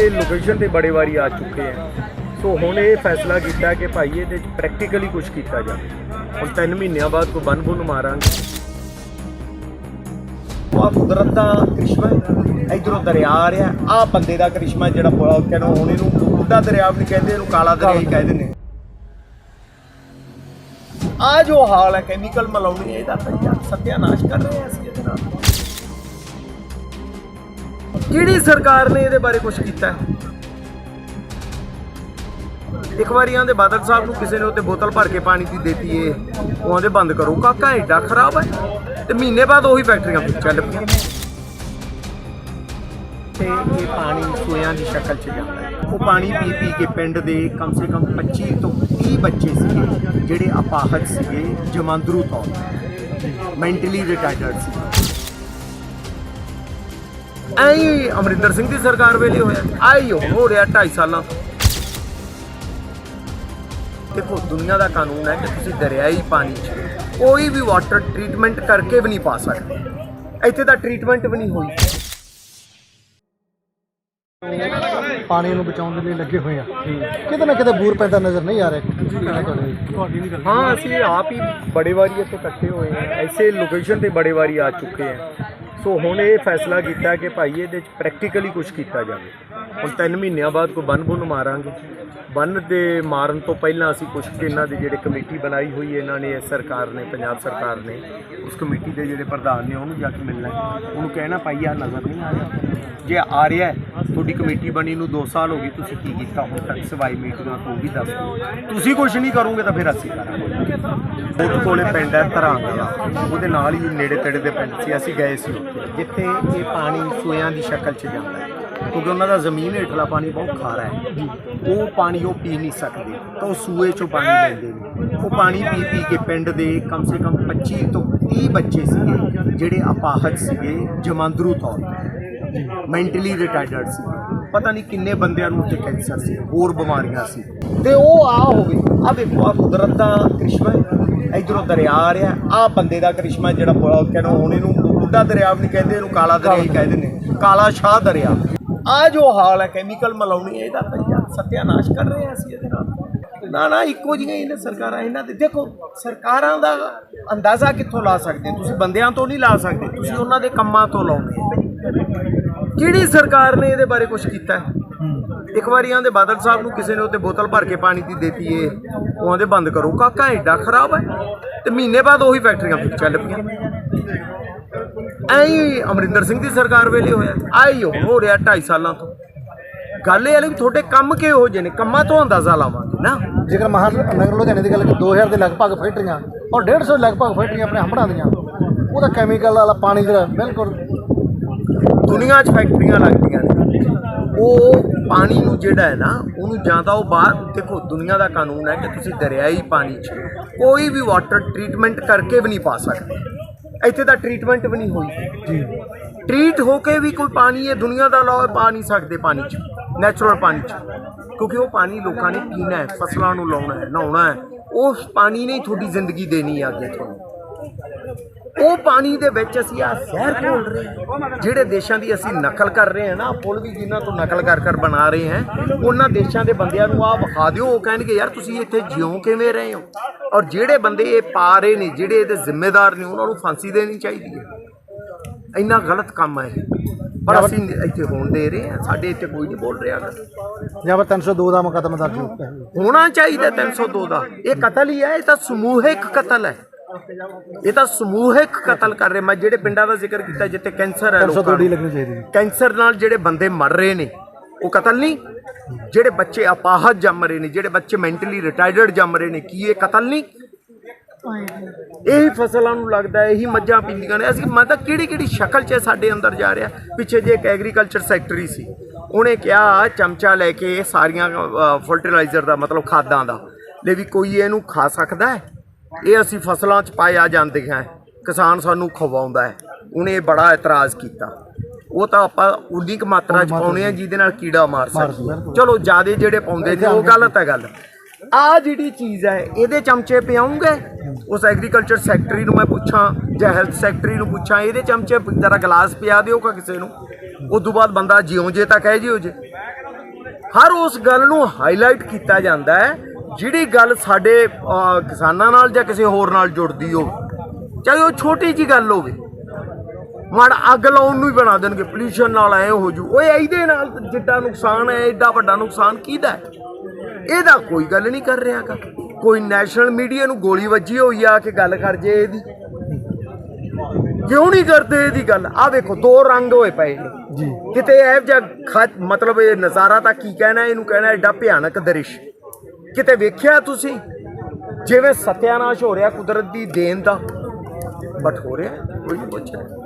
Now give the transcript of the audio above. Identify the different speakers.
Speaker 1: ਐਸੇ ਲੋਕੇਸ਼ਨ ਤੇ ਬੜੇ ਵਾਰੀ ਆ ਚੁੱਕੇ ਆ। ਸੋ ਹੁਣ ਇਹ ਫੈਸਲਾ ਕੀਤਾ ਕਿ ਭਾਈ ਇਹਦੇ ਪ੍ਰੈਕਟੀਕਲੀ ਕੁਝ ਕੀਤਾ ਜਾਵੇ। ਹੁਣ 3 ਮਹੀਨਿਆਂ ਬਾਅਦ ਕੋਈ ਬੰਨ ਬੁੰਨ ਮਾਰਾਂਗੇ। ਆ ਕੁਦਰਤ ਦਾ ਕ੍ਰਿਸ਼ਮਾ ਇਧਰੋਂ ਦਰਿਆ ਆ ਰਿਹਾ। ਆ ਬੰਦੇ ਦਾ ਕ੍ਰਿਸ਼ਮਾ ਜਿਹੜਾ ਪੁਆ ਕਹਿੰਦਾ ਹੁਣ ਇਹਨੂੰ ਬੁੱਢਾ ਦਰਿਆ ਵੀ ਨਹੀਂ ਕਹਿੰਦੇ, ਇਹਨੂੰ ਕਾਲਾ ਦਰਿਆ ਹੀ ਕਹਿ ਦਿੰਦੇ ਆ। ਜੋ ਹਾਲ ਹੈ ਕੈਮੀਕਲ ਮਲਾਉਣੀ ਇਹਦਾ ਤਾਂ ਯਾਰ ਸਤਿਆਨਾਸ਼ ਕਰ ਰਹੇ ਹਾਂ ਅਸੀਂ ਇਹਦੇ ਨਾਲ। ਕਿਹੜੀ ਸਰਕਾਰ ਨੇ ਇਹਦੇ ਬਾਰੇ ਕੁਝ ਕੀਤਾ? ਹੈ ਇੱਕ ਵਾਰੀ ਆਂਦੇ ਬਾਦਲ ਸਾਹਿਬ ਨੂੰ ਕਿਸੇ ਨੇ ਉੱਤੇ ਬੋਤਲ ਭਰ ਕੇ ਪਾਣੀ ਦੀ ਦੇਤੀ ਏ, ਉਹ ਆਂਦੇ ਬੰਦ ਕਰੋ। ਕਾਕਾ ਐਡਾ ਖਰਾਬ ਹੈ ਤੇ ਮਹੀਨੇ ਬਾਅਦ ਉਹੀ ਫੈਕਟਰੀਆਂ ਫਿਰ ਚੱਲ ਪਈਆਂ। ਤੇ ਇਹ ਪਾਣੀ ਸੋਇਆਂ ਦੀ ਸ਼ਕਲ 'ਚ ਜਾਂਦਾ ਹੈ। ਉਹ ਪਾਣੀ ਪੀ ਪੀ ਕੇ ਪਿੰਡ ਦੇ ਕਮ ਸੇ ਕਮ 25 ਤੋਂ 30 ਬੱਚੇ ਸੀਗੇ, ਜਿਹੜੇ ਅਪਾਹਜ ਸੀਗੇ, ਜਮਾਂਦਰੂ ਤੌਰ ਮੈਂਟਲੀ ਰਿਟਾਇਰਡ ਸੀ ਐਂ ਅਮਰਿੰਦਰ ਸਿੰਘ ਦੀ ਸਰਕਾਰ ਵੇਲੇ ਹੋਇਆ। ਆਈ ਹੋ ਰਿਹਾ 2.5 ਸਾਲਾਂ। ਤੋਂ ਦੇਖੋ ਦੁਨੀਆ ਦਾ ਕਾਨੂੰਨ ਹੈ ਕਿ ਤੁਸੀਂ ਦਰਿਆਈ ਪਾਣੀ 'ਚ ਕੋਈ ਵੀ ਵਾਟਰ ਟ੍ਰੀਟਮੈਂਟ ਕਰਕੇ ਵੀ ਨਹੀਂ ਪਾ ਸਕਦੇ। ਇੱਥੇ ਤਾਂ ਟ੍ਰੀਟਮੈਂਟ ਵੀ ਨਹੀਂ ਹੋਈ।
Speaker 2: ਪਾਣੀ ਨੂੰ ਬਚਾਉਣ ਦੇ ਲਈ ਲੱਗੇ ਹੋਏ ਆ। ਕਿਤੇ ਨਾ ਕਿਤੇ ਬੂਰ ਪੈਂਦਾ ਨਜ਼ਰ ਨਹੀਂ ਆ ਰਿਹਾ।
Speaker 1: ਹਾਂ ਅਸੀਂ ਆਪ ਹੀ ਬੜੇ ਵਾਰੀ ਇੱਥੇ ਇਕੱਠੇ ਹੋਏ ਹਾਂ। ਐਸੇ ਲੋਕੇਸ਼ਨ ਤੇ ਬੜੇ ਵਾਰੀ ਆ ਚੁੱਕੇ ਹਾਂ। ਸੋ ਹੁਣ ਇਹ ਫੈਸਲਾ ਕੀਤਾ ਕਿ ਭਾਈ ਇਹਦੇ ਚ ਪ੍ਰੈਕਟੀਕਲੀ ਕੁਝ ਕੀਤਾ ਜਾਵੇ। ਹੁਣ 3 ਮਹੀਨਿਆਂ ਬਾਅਦ ਕੋਈ ਬੰਨ ਬੁੰਨ ਮਾਰਾਂਗੇ। ਬੰਨ ਦੇ ਮਾਰਨ ਤੋਂ ਪਹਿਲਾਂ ਅਸੀਂ ਕੁਝ ਇਹਨਾਂ ਦੀ ਜਿਹੜੇ ਕਮੇਟੀ ਬਣਾਈ ਹੋਈ ਇਹਨਾਂ ਨੇ ਇਸ ਸਰਕਾਰ ਨੇ, ਪੰਜਾਬ ਸਰਕਾਰ ਨੇ, ਉਸ ਕਮੇਟੀ ਦੇ ਜਿਹੜੇ ਪ੍ਰਧਾਨ ਨੇ ਉਹਨੂੰ ਜਾ ਕੇ ਮਿਲਣਾ ਉਹਨੂੰ ਕਹਿਣਾ, ਭਾਈ ਆ ਨਜ਼ਰ ਨਹੀਂ ਆ ਰਿਹਾ। ਜੇ ਆ ਰਿਹਾ ਤੁਹਾਡੀ ਕਮੇਟੀ ਬਣੀ ਨੂੰ 2 ਸਾਲ ਹੋ ਗਏ, ਤੁਸੀਂ ਕੀ ਕੀਤਾ? ਹੁਣ ਤੱਕ ਸਵਾਈ ਮੀਟਿੰਗਾਂ ਤੋਂ ਵੀ ਦੱਸ ਦਿਓ। ਤੁਸੀਂ ਕੁਝ ਨਹੀਂ ਕਰੋਗੇ ਤਾਂ ਫਿਰ ਅਸੀਂ ਕਰਾਂਗੇ। ਉਹ ਕੋਲੇ ਪਿੰਡ ਹੈ ਧਰੰਗ ਦਾ ਉਹਦੇ ਨਾਲ ਹੀ ਨੇੜੇ ਤੇੜੇ ਦੇ ਪਿੰਡ ਸੀ। ਅਸੀਂ ਗਏ ਸੀ ਜਿੱਥੇ ਇਹ ਪਾਣੀ ਸੋਇਆਂ ਦੀ ਸ਼ਕਲ 'ਚ ਜਾਂਦਾ ਹੈ। ਕਿਉਂਕਿ ਉਹਨਾਂ ਦਾ ਜ਼ਮੀਨ ਹੇਠਲਾ ਪਾਣੀ ਬਹੁਤ ਖਾਰਾ ਹੈ। ਉਹ ਪਾਣੀ ਉਹ ਪੀ ਨਹੀਂ ਸਕਦੇ। ਤਾਂ ਉਹ ਸੂਏ 'ਚੋਂ ਪਾਣੀ ਲੈਂਦੇ ਨੇ। ਉਹ ਪਾਣੀ ਪੀ ਪੀ ਕੇ ਪਿੰਡ ਦੇ ਕਮ ਸੇ ਕਮ 25 ਤੋਂ 30 ਬੱਚੇ ਸੀਗੇ, ਜਿਹੜੇ ਅਪਾਹਜ ਸੀਗੇ, ਜਮਾਂਦਰੂ ਤੌਰ ਤੇ। ਮੈਂਟਲੀ ਰਿਟਾਰਡਡ ਸੀ। ਪਤਾ ਨਹੀਂ ਕਿੰਨੇ ਬੰਦਿਆਂ ਨੂੰ ਉੱਥੇ ਕੈਂਸਰ ਸੀ, ਹੋਰ ਬਿਮਾਰੀਆਂ ਸੀ। ਤੇ ਉਹ ਆ ਹੋਵੇ ਆ ਵੇਖੋ ਆ ਕੁਦਰਤ ਦਾ ਕ੍ਰਿਸ਼ਮਾ ਇਧਰੋਂ ਦਰਿਆ ਆ ਰਿਹਾ ਆ ਬੰਦੇ ਦਾ ਕ੍ਰਿਸ਼ਮਾ ਜਿਹੜਾ ਪੁਆ ਕਹਿੰਦਾ, ਹੁਣ ਇਹਨੂੰ ਬੁੱਢਾ ਦਰਿਆ ਵੀ ਨਹੀਂ ਕਹਿੰਦੇ, ਇਹਨੂੰ ਕਾਲਾ ਦਰਿਆ ਹੀ ਕਹਿ ਦਿੰਦੇ ਕਾਲਾ ਸ਼ਾਹ ਦਰਿਆ। ਆ ਜੋ ਹਾਲ ਹੈ ਕੈਮੀਕਲ ਮਲਾਉਣੀ ਇਹਦਾ ਤਾਂ ਸਤਿਆਨਾਸ਼ ਕਰ ਰਹੇ ਹਾਂ ਅਸੀਂ ਇਹਦੇ ਨਾਲ। ਨਾ ਨਾ, ਇੱਕੋ ਜਿਹੀਆਂ ਹੀ ਸਰਕਾਰਾਂ ਇਹਨਾਂ ਦੇ। ਦੇਖੋ, ਸਰਕਾਰਾਂ ਦਾ ਅੰਦਾਜ਼ਾ ਕਿੱਥੋਂ ਲਾ ਸਕਦੇ ਤੁਸੀਂ ਬੰਦਿਆਂ ਤੋਂ ਨਹੀਂ ਲਾ ਸਕਦੇ, ਤੁਸੀਂ ਉਹਨਾਂ ਦੇ ਕੰਮਾਂ ਤੋਂ ਲਾਉਂਦੇ ਕਿਹੜੀ ਸਰਕਾਰ ਨੇ ਇਹਦੇ ਬਾਰੇ ਕੁਝ ਕੀਤਾ ਹੈ? ਇੱਕ ਵਾਰੀ ਆਂਦੇ ਬਾਦਲ ਸਾਹਿਬ ਨੂੰ ਕਿਸੇ ਨੇ ਉੱਤੇ ਬੋਤਲ ਭਰ ਕੇ ਪਾਣੀ ਦੀ ਦੇਤੀ ਏ, ਉਹ ਆਂਦੇ ਬੰਦ ਕਰੋ। ਕਾਕਾ, ਐਡਾ ਖਰਾਬ ਹੈ। ਤੇ ਮਹੀਨੇ ਬਾਅਦ ਉਹੀ ਫੈਕਟਰੀਆਂ ਚੱਲ ਪਈਆਂ। ਐਂ ਅਮਰਿੰਦਰ ਸਿੰਘ ਦੀ ਸਰਕਾਰ ਵੇਲੇ ਹੋਇਆ। ਆਈ ਹੋ ਰਿਹਾ 2.5 ਸਾਲਾਂ ਤੋਂ। ਗੱਲ ਇਹ ਹੈ ਵੀ ਤੁਹਾਡੇ ਕੰਮ ਕਿਹੋ ਜਿਹੇ ਨੇ? ਕੰਮਾਂ ਤੋਂ ਅੰਦਾਜ਼ਾ ਲਾਵਾਂਗੇ ਨਾ?
Speaker 2: ਜੇਕਰ ਮਹਾਨਗਰ ਲੁਧਿਆਣੇ ਦੀ ਗੱਲ ਕਿ 2000 ਦੇ ਲਗਭਗ ਫੈਕਟਰੀਆਂ ਔਰ 150 ਦੇ ਲਗਭਗ ਫੈਕਟਰੀਆਂ ਆਪਣੇ ਹੰਬੜਾਂ ਦੀਆਂ ਉਹਦਾ ਕੈਮੀਕਲ ਵਾਲਾ ਪਾਣੀ ਜਿਹੜਾ ਬਿਲਕੁਲ।
Speaker 1: ਦੁਨੀਆ 'ਚ ਫੈਕਟਰੀਆਂ ਲੱਗਦੀਆਂ ਨੇ। ਉਹ ਪਾਣੀ ਨੂੰ ਜਿਹੜਾ ਹੈ ਨਾ ਉਹਨੂੰ ਜਾਂ ਤਾਂ ਉਹ ਬਾਹਰ ਦੇਖੋ ਦੁਨੀਆ ਦਾ ਕਾਨੂੰਨ ਹੈ ਕਿ ਤੁਸੀਂ ਦਰਿਆਈ ਪਾਣੀ 'ਚ ਕੋਈ ਵੀ ਵਾਟਰ ਟ੍ਰੀਟਮੈਂਟ ਕਰਕੇ ਵੀ ਨਹੀਂ ਪਾ ਸਕਦੇ। ਇੱਥੇ ਤਾਂ ਟ੍ਰੀਟਮੈਂਟ ਵੀ ਨਹੀਂ ਹੋਈ। ਟ੍ਰੀਟ ਹੋ ਕੇ ਵੀ ਕੋਈ ਪਾਣੀ ਇਹ ਦੁਨੀਆ ਦਾ ਲਾਅ ਪਾ ਨਹੀਂ ਸਕਦੇ ਪਾਣੀ 'ਚ। ਨੈਚੁਰਲ ਪਾਣੀ 'ਚ। ਕਿਉਂਕਿ ਉਹ ਪਾਣੀ ਲੋਕਾਂ ਨੇ ਪੀਣਾ ਹੈ ਫਸਲਾਂ ਨੂੰ ਲਾਉਣਾ ਹੈ ਨਹਾਉਣਾ ਹੈ। ਉਸ ਪਾਣੀ ਨੇ ਹੀ ਤੁਹਾਡੀ ਜ਼ਿੰਦਗੀ ਦੇਣੀ ਹੈ ਅੱਗੇ ਤੁਹਾਨੂੰ ਉਹ ਪਾਣੀ ਦੇ ਵਿੱਚ ਅਸੀਂ ਆ ਜ਼ਹਿਰ ਘੋਲ ਰਹੇ ਹਾਂ। ਜਿਹੜੇ ਦੇਸ਼ਾਂ ਦੀ ਅਸੀਂ ਨਕਲ ਕਰ ਰਹੇ ਹਾਂ ਨਾ ਪੁੱਲ ਵੀ ਜਿਨ੍ਹਾਂ ਤੋਂ ਨਕਲ ਕਰ ਕਰ ਬਣਾ ਰਹੇ ਹਾਂ ਉਹਨਾਂ ਦੇਸ਼ਾਂ ਦੇ ਬੰਦਿਆਂ ਨੂੰ ਆ ਵਿਖਾ ਦਿਓ। ਉਹ ਕਹਿਣਗੇ ਯਾਰ ਤੁਸੀਂ ਇੱਥੇ ਜਿਉਂ ਕਿਵੇਂ ਰਹੇ ਹੋ? ਔਰ ਜਿਹੜੇ ਬੰਦੇ ਇਹ ਪਾ ਰਹੇ ਨੇ ਜਿਹੜੇ ਇਹਦੇ ਜ਼ਿੰਮੇਦਾਰ ਨੇ ਉਹਨਾਂ ਨੂੰ ਫਾਂਸੀ ਦੇਣੀ ਚਾਹੀਦੀ ਹੈ। ਇੰਨਾ ਗਲਤ ਕੰਮ ਹੈ ਪਰ ਅਸੀਂ ਇੱਥੇ ਹੋਣ ਦੇ ਰਹੇ ਹਾਂ। ਸਾਡੇ ਇੱਥੇ ਕੋਈ ਨਹੀਂ ਬੋਲ ਰਿਹਾ।
Speaker 2: ਜਾਂ ਫਿਰ 302 ਦਾ ਮੁਕੱਦਮਾ ਦਰਜ
Speaker 1: ਹੋਣਾ ਚਾਹੀਦਾ 302 ਦਾ। ਇਹ ਕਤਲ ਹੀ ਹੈ ਇਹ ਤਾਂ ਸਮੂਹਿਕ ਕਤਲ ਹੈ। ਇਹ ਤਾਂ ਸਮੂਹਿਕ ਕਤਲ ਕਰ ਰਹੇ। ਮੈਂ ਜਿਹੜੇ ਪਿੰਡਾਂ ਦਾ ਜ਼ਿਕਰ ਕੀਤਾ ਜਿੱਥੇ ਕੈਂਸਰ ਹੈ
Speaker 2: 302
Speaker 1: ਲੋਕਾਂ ਨੂੰ।
Speaker 2: ਲੱਗਣੀ ਚਾਹੀਦੀ ਹੈ
Speaker 1: ਕੈਂਸਰ ਨਾਲ ਜਿਹੜੇ ਬੰਦੇ ਮਰ ਰਹੇ ਨੇ ਉਹ ਕਤਲ ਨਹੀਂ। ਜਿਹੜੇ ਬੱਚੇ ਅਪਾਹਜ ਜੰਮ ਰਹੇ ਨੇ ਜਿਹੜੇ ਬੱਚੇ ਮੈਂਟਲੀ ਰਿਟਾਰਡਡ ਜੰਮ ਰਹੇ ਨੇ ਕੀ ਇਹ ਕਤਲ ਨਹੀਂ? ਇਹੀ ਫਸਲਾਂ ਨੂੰ ਲੱਗਦਾ ਇਹੀ ਮੱਝਾਂ ਪੀਂਦੀਆਂ ਨੇ। ਅਸੀਂ ਮੈਂ ਤਾਂ ਕਿਹੜੀ ਕਿਹੜੀ ਸ਼ਕਲ 'ਚ ਸਾਡੇ ਅੰਦਰ ਜਾ ਰਿਹਾ। ਪਿੱਛੇ ਜੇ ਇੱਕ ਐਗਰੀਕਲਚਰ ਸੈਕਟਰੀ ਸੀ ਉਹਨੇ ਕਿਹਾ ਚਮਚਾ ਲੈ ਕੇ ਸਾਰੀਆਂ ਫਰਟੀਲਾਈਜ਼ਰ ਦਾ ਮਤਲਬ ਖਾਦਾਂ ਦਾ। ਲੈ ਵੀ ਕੋਈ ਇਹਨੂੰ ਖਾ ਸਕਦਾ ਹੈ? ਇਹ ਅਸੀਂ ਫਸਲਾਂ 'ਚ ਪਾਇਆ ਜਾਂਦੀਆਂ ਹੈ। ਕਿਸਾਨ ਸਾਨੂੰ ਖਵਾਉਂਦਾ ਹੈ। ਉਹਨੇ ਇਹ ਬੜਾ ਇਤਰਾਜ਼ ਕੀਤਾ। ਉਹ ਤਾਂ ਆਪਾਂ ਉਨੀ ਕੁ ਮਾਤਰਾ 'ਚ ਪਾਉਣੇ ਆ ਜਿਹਦੇ ਨਾਲ ਕੀੜਾ ਮਾਰ ਸਕੀਏ ਚਲੋ ਜਿਆਦੇ ਜਿਹੜੇ ਪਾਉਂਦੇ ਨੇ ਉਹ ਗਲਤ ਹੈ ਗੱਲ। ਆ ਜਿਹੜੀ ਚੀਜ਼ ਹੈ ਇਹਦੇ ਚਮਚੇ ਪਿਆਉਂਗੇ? ਉਸ ਐਗਰੀਕਲਚਰ ਸੈਕਟਰੀ ਨੂੰ ਮੈਂ ਪੁੱਛਾਂ ਜਾਂ ਹੈਲਥ ਸੈਕਟਰੀ ਨੂੰ ਪੁੱਛਾਂ ਇਹਦੇ ਚਮਚੇ ਜਰਾ ਗਲਾਸ ਪਿਆ ਦਿਓ ਕਾ ਕਿਸੇ ਨੂੰ। ਉਸ ਤੋਂ ਬਾਅਦ ਬੰਦਾ ਜਿਉਂ ਜੇ ਤਾਂ ਕਹਿ ਜਿਓ ਜੇ। ਹਰ ਉਸ ਗੱਲ ਨੂੰ ਹਾਈਲਾਈਟ ਕੀਤਾ ਜਾਂਦਾ ਹੈ। ਜਿਹੜੀ ਗੱਲ ਸਾਡੇ ਕਿਸਾਨਾਂ ਨਾਲ ਜਾਂ ਕਿਸੇ ਹੋਰ ਨਾਲ ਜੁੜਦੀ ਹੋਵੇ ਚਾਹੇ ਉਹ ਛੋਟੀ ਜੀ ਗੱਲ ਹੋਵੇ ਮੜ ਅੱਗ ਲਾਉਣ ਨੂੰ ਹੀ ਬਣਾ ਦੇਣਗੇ ਪੋਲੂਸ਼ਨ ਨਾਲ ਐ ਹੋ ਜੂ। ਓਏ ਇਹਦੇ ਨਾਲ ਜਿੱਡਾ ਨੁਕਸਾਨ ਹੈ ਐਡਾ ਵੱਡਾ ਨੁਕਸਾਨ ਕਿਹਦਾ ਇਹਦਾ ਕੋਈ ਗੱਲ ਨਹੀਂ ਕਰ ਰਿਹਾਗਾ। ਕੋਈ ਨੈਸ਼ਨਲ ਮੀਡੀਆ ਨੂੰ ਗੋਲੀ ਵੱਜੀ ਹੋਈ ਆ ਕਿ ਗੱਲ ਕਰ ਜੇ ਇਹਦੀ। ਕਿਉਂ ਨਹੀਂ ਕਰਦੇ ਇਹਦੀ ਗੱਲ? ਆ ਵੇਖੋ ਦੋ ਰੰਗ ਹੋਏ ਪਏ ਨੇ।
Speaker 2: ਜੀ।
Speaker 1: ਕਿਤੇ ਇਹ ਜਿਹਾ ਮਤਲਬ ਇਹ ਨਜ਼ਾਰਾ ਤਾਂ ਕੀ ਕਹਿਣਾ ਇਹਨੂੰ ਕਹਿਣਾ ਐਡਾ ਭਿਆਨਕ ਦ੍ਰਿਸ਼। ਕਿਤੇ ਵੇਖਿਆ ਤੁਸੀਂ? ਜਿਵੇਂ ਸਤਿਆਨਾਸ਼ ਹੋ ਰਿਹਾ ਕੁਦਰਤ ਦੀ ਦੇਣ ਦਾ। ਬਟ ਹੋ ਰਿਹਾ ਕੋਈ ਨਹੀਂ ਪੁੱਛ ਰਿਹਾ